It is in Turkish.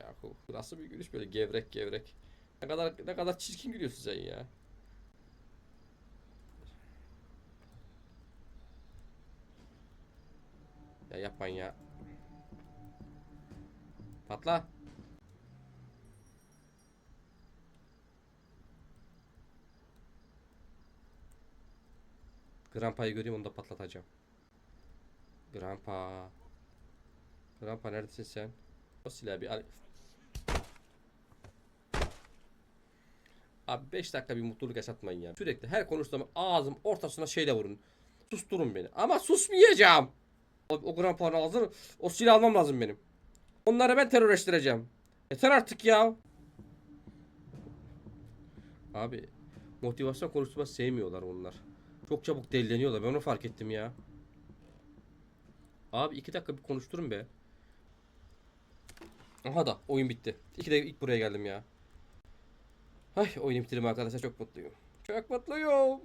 Yahu bu nasıl bir gülüş böyle gevrek gevrek. Ne kadar ne kadar çirkin gülüyorsun sen ya. Ya yapmayın ya. Patla. Grandpa'yı göreyim onu da patlatacağım. Grandpa. Grandpa neredesin sen? O silahı bir. Abi 5 dakika bir mutluluk yaşatmayın ya. Sürekli her konuştuğum ağzım ortasına şeyle vurun. Susturun beni. Ama susmayacağım. O, o grandpa'nın ağzını o silahı almam lazım benim. Onları ben terörleştireceğim. Yeter artık ya. Abi motivasyon konuşma sevmiyorlar onlar. Çok çabuk delileniyorlar. Ben onu fark ettim ya. Abi iki dakika bir konuşturun be. Aha da oyun bitti. İki de ilk buraya geldim ya. Ay oyunu bitirdim arkadaşlar çok mutluyum. Çok mutluyum.